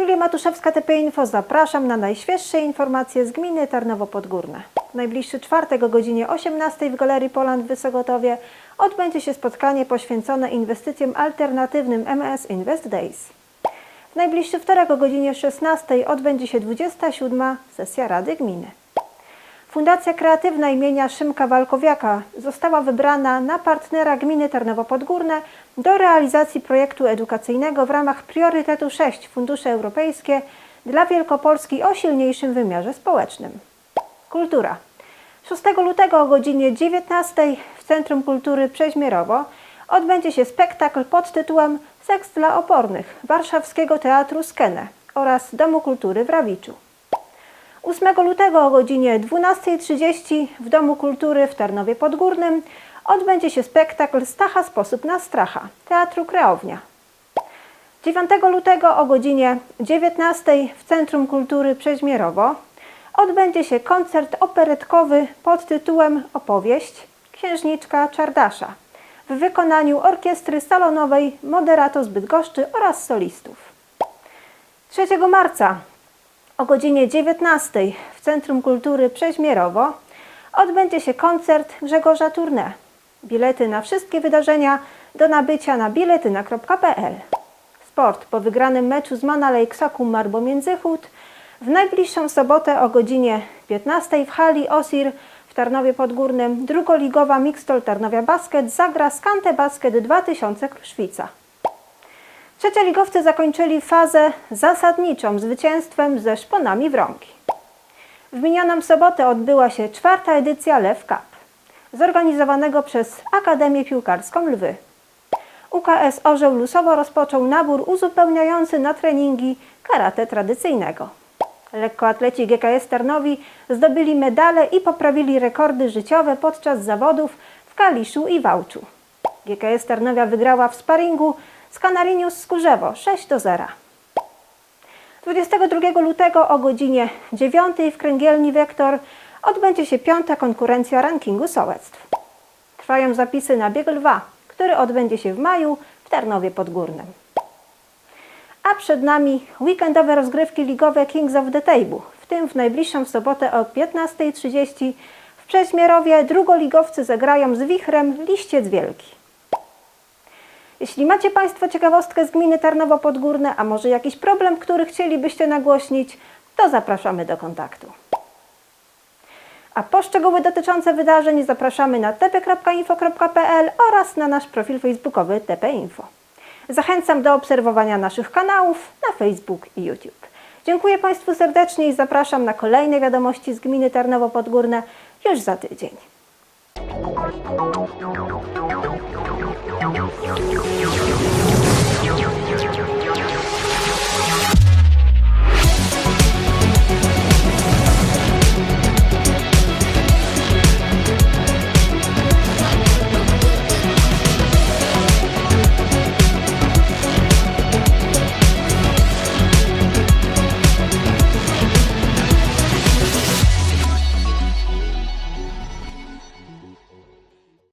Julia Matuszewska, TP Info. Zapraszam na najświeższe informacje z gminy Tarnowo Podgórne. W najbliższy czwartek o godzinie 18 w Galerii Poland w Wysogotowie odbędzie się spotkanie poświęcone inwestycjom alternatywnym MS Invest Days. W najbliższy wtorek o godzinie 16 odbędzie się 27. sesja Rady Gminy. Fundacja Kreatywna imienia Szymka Walkowiaka została wybrana na partnera gminy Tarnowo Podgórne do realizacji projektu edukacyjnego w ramach priorytetu 6 Fundusze Europejskie dla Wielkopolski o silniejszym wymiarze społecznym. Kultura. 6 lutego o godzinie 19 w Centrum Kultury Przeźmierowo odbędzie się spektakl pod tytułem Seks dla opornych Warszawskiego Teatru Skene oraz Domu Kultury w Rawiczu. 8 lutego o godzinie 12.30 w Domu Kultury w Tarnowie Podgórnym odbędzie się spektakl Stacha Sposób na Stracha Teatru Kreownia. 9 lutego o godzinie 19 w Centrum Kultury Przeźmierowo odbędzie się koncert operetkowy pod tytułem Opowieść Księżniczka Czardasza w wykonaniu orkiestry salonowej Moderato z Bydgoszczy oraz solistów. 3 marca o godzinie 19 w Centrum Kultury Przeźmierowo odbędzie się koncert Grzegorza Tourné. Bilety na wszystkie wydarzenia do nabycia na biletyna.pl. Sport po wygranym meczu z Manalej Ksakum Marbo Międzychód w najbliższą sobotę o godzinie 15 w hali Osir w Tarnowie Podgórnym drugoligowa Mixtol Tarnowia Basket zagra z Kante Basket 2000 Kruszwica. Trzecioligowcy zakończyli fazę zasadniczą zwycięstwem ze Szponami Wronki. W minioną sobotę odbyła się czwarta edycja Lew Cup, zorganizowanego przez Akademię Piłkarską Lwy. UKS Orzeł Lusowo rozpoczął nabór uzupełniający na treningi karate tradycyjnego. Lekkoatleci GKS Tarnowi zdobyli medale i poprawili rekordy życiowe podczas zawodów w Kaliszu i Wałczu. GKS Tarnowia wygrała w sparingu z Canarinius Skórzewo 6 do 0. 22 lutego o godzinie 9 w kręgielni Wektor odbędzie się piąta konkurencja rankingu sołectw. Trwają zapisy na bieg lwa, który odbędzie się w maju w Tarnowie Podgórnym. A przed nami weekendowe rozgrywki ligowe Kings of the Table, w tym w najbliższą sobotę o 15.30 w Przeźmierowie drugoligowcy zagrają z Wichrem Liściec Wielki. Jeśli macie Państwo ciekawostkę z gminy Tarnowo Podgórne, a może jakiś problem, który chcielibyście nagłośnić, to zapraszamy do kontaktu. A po szczegóły dotyczące wydarzeń zapraszamy na tp.info.pl oraz na nasz profil facebookowy TP Info. Zachęcam do obserwowania naszych kanałów na Facebook i YouTube. Dziękuję Państwu serdecznie i zapraszam na kolejne wiadomości z gminy Tarnowo Podgórne już za tydzień. Thank you.